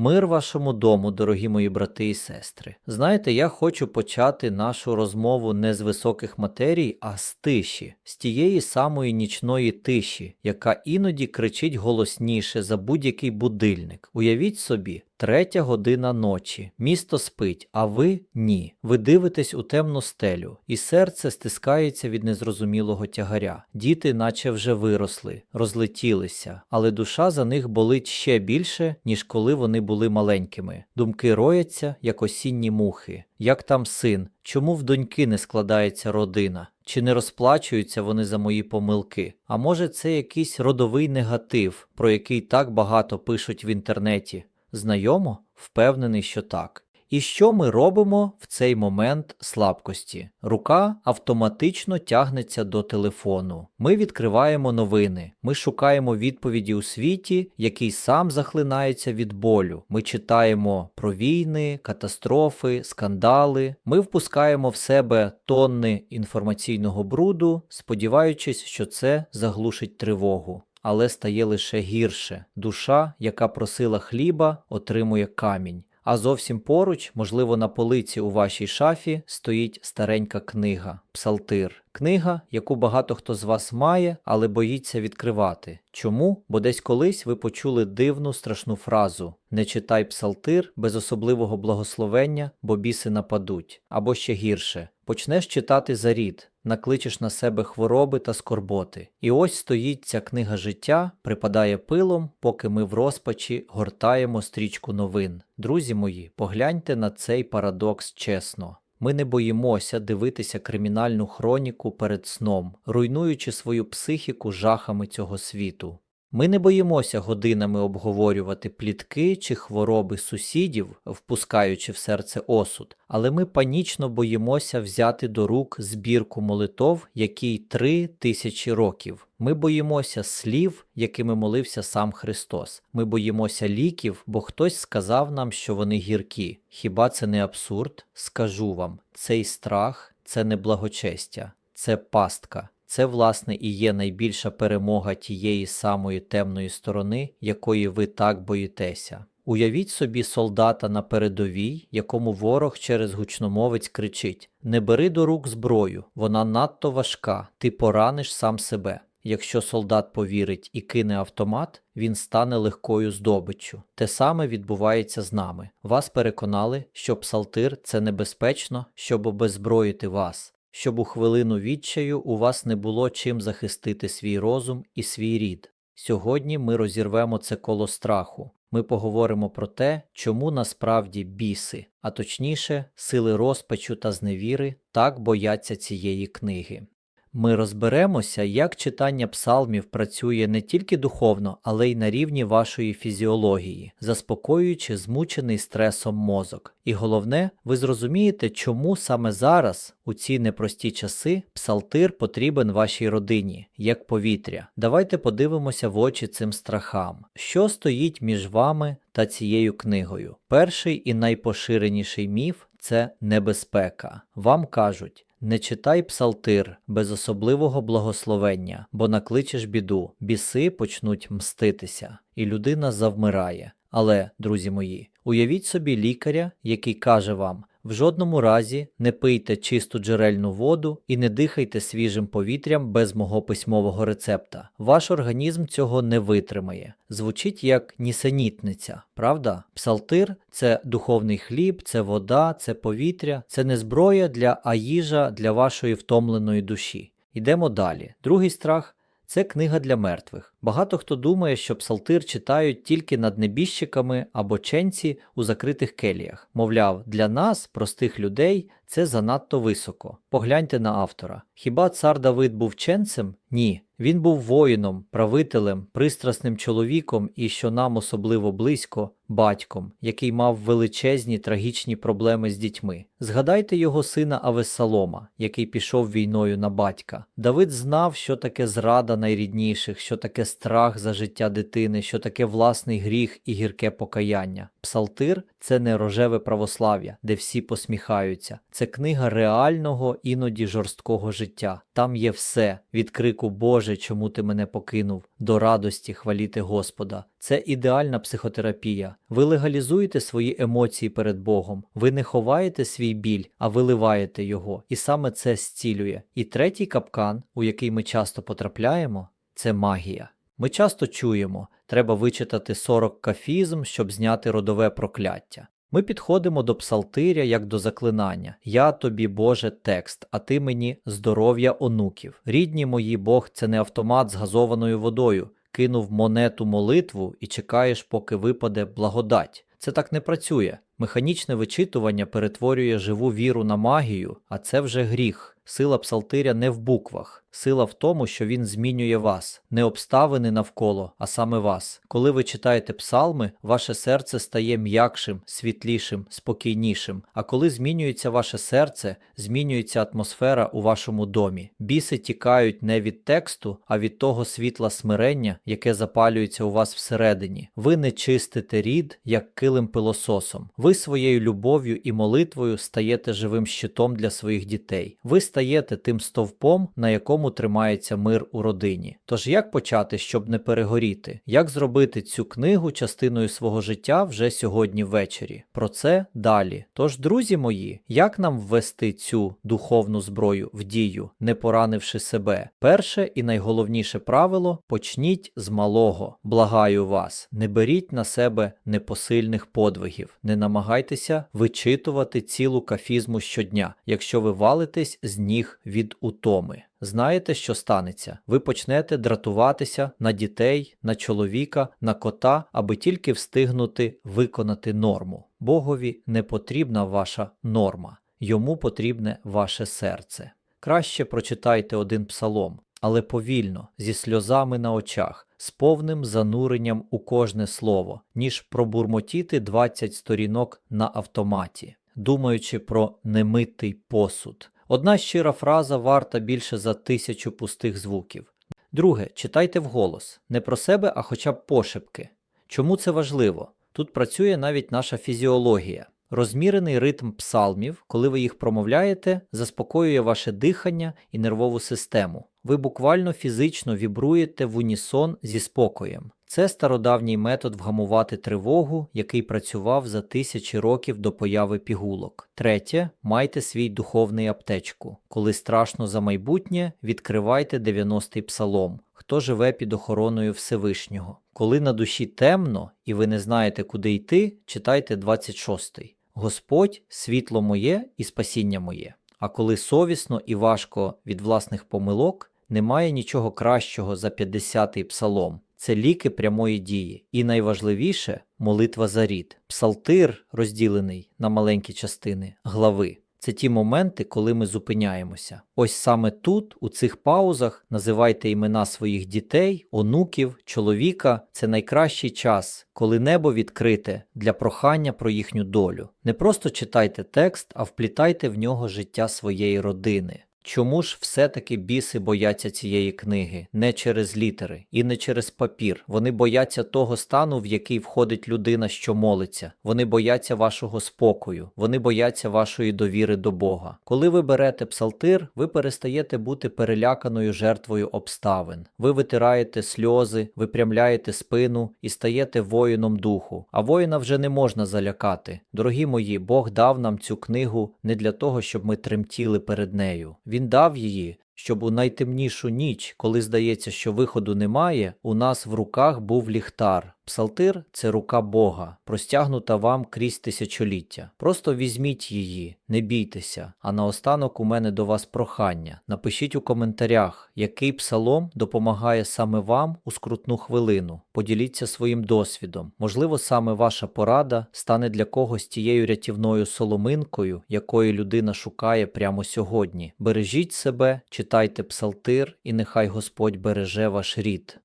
Мир вашому дому, дорогі мої брати і сестри. Знаєте, я хочу почати нашу розмову не з високих матерій, а з тиші, з тієї самої нічної тиші, яка іноді кричить голосніше за будь-який будильник. Уявіть собі, Третя година ночі. Місто спить, а ви ні. Ви дивитесь у темну стелю, і серце стискається від незрозумілого тягаря. Діти, наче вже виросли, розлетілися, але душа за них болить ще більше, ніж коли вони були маленькими. Думки рояться, як осінні мухи. Як там син? Чому в доньки не складається родина? Чи не розплачуються вони за мої помилки? А може, це якийсь родовий негатив, про який так багато пишуть в інтернеті? Знайомо? Впевнений, що так. І що ми робимо в цей момент слабкості? Рука автоматично тягнеться до телефону. Ми відкриваємо новини. Ми шукаємо відповіді у світі, який сам захлинається від болю. Ми читаємо про війни, катастрофи, скандали. Ми впускаємо в себе тонни інформаційного бруду, сподіваючись, що це заглушить тривогу. Але стає лише гірше. Душа, яка просила хліба, отримує камінь. А зовсім поруч, можливо, на полиці у вашій шафі, стоїть старенька книга Псалтир. Книга, яку багато хто з вас має, але боїться відкривати. Чому? Бо десь колись ви почули дивну страшну фразу Не читай псалтир без особливого благословення, бо біси нападуть. Або ще гірше. Почнеш читати за рід, накличеш на себе хвороби та скорботи. І ось стоїть ця книга життя, припадає пилом, поки ми в розпачі гортаємо стрічку новин. Друзі мої, погляньте на цей парадокс чесно. Ми не боїмося дивитися кримінальну хроніку перед сном, руйнуючи свою психіку жахами цього світу. Ми не боїмося годинами обговорювати плітки чи хвороби сусідів, впускаючи в серце осуд, але ми панічно боїмося взяти до рук збірку молитов, якій три тисячі років. Ми боїмося слів, якими молився сам Христос. Ми боїмося ліків, бо хтось сказав нам, що вони гіркі. Хіба це не абсурд? Скажу вам, цей страх це не благочестя, це пастка. Це, власне, і є найбільша перемога тієї самої темної сторони, якої ви так боїтеся. Уявіть собі солдата на передовій, якому ворог через гучномовець кричить: Не бери до рук зброю, вона надто важка, ти пораниш сам себе. Якщо солдат повірить і кине автомат, він стане легкою здобиччю. Те саме відбувається з нами. Вас переконали, що псалтир це небезпечно, щоб обезброїти вас щоб у хвилину відчаю у вас не було чим захистити свій розум і свій рід. Сьогодні ми розірвемо це коло страху. Ми поговоримо про те, чому насправді біси, а точніше, сили розпачу та зневіри так бояться цієї книги. Ми розберемося, як читання псалмів працює не тільки духовно, але й на рівні вашої фізіології, заспокоюючи змучений стресом мозок. І головне, ви зрозумієте, чому саме зараз, у ці непрості часи, псалтир потрібен вашій родині, як повітря. Давайте подивимося в очі цим страхам, що стоїть між вами та цією книгою. Перший і найпоширеніший міф це небезпека. Вам кажуть. Не читай псалтир без особливого благословення, бо накличеш біду, біси почнуть мститися, і людина завмирає. Але, друзі мої, уявіть собі лікаря, який каже вам: в жодному разі не пийте чисту джерельну воду і не дихайте свіжим повітрям без мого письмового рецепта. Ваш організм цього не витримає. Звучить як нісенітниця, правда? Псалтир це духовний хліб, це вода, це повітря, це не зброя для а їжа для вашої втомленої душі. Йдемо далі. Другий страх це книга для мертвих. Багато хто думає, що псалтир читають тільки над небіжчиками або ченці у закритих келіях. Мовляв, для нас, простих людей, це занадто високо. Погляньте на автора. Хіба цар Давид був ченцем? Ні. Він був воїном, правителем, пристрасним чоловіком і, що нам особливо близько, батьком, який мав величезні трагічні проблеми з дітьми. Згадайте його сина Авесалома, який пішов війною на батька. Давид знав, що таке зрада найрідніших, що таке страх за життя дитини, що таке власний гріх і гірке покаяння. Псалтир це не рожеве православ'я, де всі посміхаються. Це книга реального, іноді жорсткого життя. Там є все від крику Боже, чому ти мене покинув, до радості хваліти Господа. Це ідеальна психотерапія. Ви легалізуєте свої емоції перед Богом. Ви не ховаєте свій біль, а виливаєте його. І саме це зцілює. І третій капкан, у який ми часто потрапляємо, це магія. Ми часто чуємо, треба вичитати 40 кафізм, щоб зняти родове прокляття. Ми підходимо до псалтиря як до заклинання. Я тобі, Боже, текст, а ти мені здоров'я онуків. Рідні мої Бог, це не автомат з газованою водою. Кинув монету молитву і чекаєш, поки випаде благодать. Це так не працює. Механічне вичитування перетворює живу віру на магію, а це вже гріх. Сила псалтиря не в буквах, сила в тому, що він змінює вас, не обставини навколо, а саме вас. Коли ви читаєте псалми, ваше серце стає м'якшим, світлішим, спокійнішим. А коли змінюється ваше серце, змінюється атмосфера у вашому домі. Біси тікають не від тексту, а від того світла смирення, яке запалюється у вас всередині. Ви не чистите рід, як килим пилососом. Ви своєю любов'ю і молитвою стаєте живим щитом для своїх дітей. Ви стаєте тим стовпом, на якому тримається мир у родині. Тож як почати, щоб не перегоріти? Як зробити цю книгу частиною свого життя вже сьогодні ввечері? Про це далі. Тож, друзі мої, як нам ввести цю духовну зброю в дію, не поранивши себе? Перше і найголовніше правило почніть з малого. Благаю вас, не беріть на себе непосильних подвигів, не намагайтеся вичитувати цілу кафізму щодня, якщо ви валитесь з ніг від утоми. Знаєте, що станеться? Ви почнете дратуватися на дітей, на чоловіка, на кота, аби тільки встигнути виконати норму. Богові не потрібна ваша норма, йому потрібне ваше серце. Краще прочитайте один псалом, але повільно, зі сльозами на очах, з повним зануренням у кожне слово, ніж пробурмотіти 20 сторінок на автоматі, думаючи про немитий посуд. Одна щира фраза варта більше за тисячу пустих звуків. Друге, читайте вголос, не про себе, а хоча б пошепки. Чому це важливо? Тут працює навіть наша фізіологія. Розмірений ритм псалмів, коли ви їх промовляєте, заспокоює ваше дихання і нервову систему. Ви буквально фізично вібруєте в унісон зі спокоєм. Це стародавній метод вгамувати тривогу, який працював за тисячі років до появи пігулок. Третє, майте свій духовний аптечку. Коли страшно за майбутнє, відкривайте 90-й псалом. Хто живе під охороною Всевишнього. Коли на душі темно і ви не знаєте, куди йти, читайте 26-й. Господь світло моє і спасіння моє. А коли совісно і важко від власних помилок, немає нічого кращого за 50-й псалом. Це ліки прямої дії. І найважливіше молитва за рід. Псалтир розділений на маленькі частини глави. Це ті моменти, коли ми зупиняємося. Ось саме тут, у цих паузах, називайте імена своїх дітей, онуків, чоловіка. Це найкращий час, коли небо відкрите для прохання про їхню долю. Не просто читайте текст, а вплітайте в нього життя своєї родини. Чому ж все-таки біси бояться цієї книги? Не через літери і не через папір. Вони бояться того стану, в який входить людина, що молиться. Вони бояться вашого спокою, вони бояться вашої довіри до Бога. Коли ви берете псалтир, ви перестаєте бути переляканою жертвою обставин. Ви витираєте сльози, випрямляєте спину і стаєте воїном духу. А воїна вже не можна залякати. Дорогі мої, Бог дав нам цю книгу не для того, щоб ми тремтіли перед нею. Він дав її, щоб у найтемнішу ніч, коли здається, що виходу немає, у нас в руках був ліхтар. Псалтир це рука Бога, простягнута вам крізь тисячоліття. Просто візьміть її, не бійтеся. А наостанок у мене до вас прохання. Напишіть у коментарях, який псалом допомагає саме вам у скрутну хвилину. Поділіться своїм досвідом. Можливо, саме ваша порада стане для когось тією рятівною соломинкою, якої людина шукає прямо сьогодні. Бережіть себе, читайте псалтир, і нехай Господь береже ваш рід.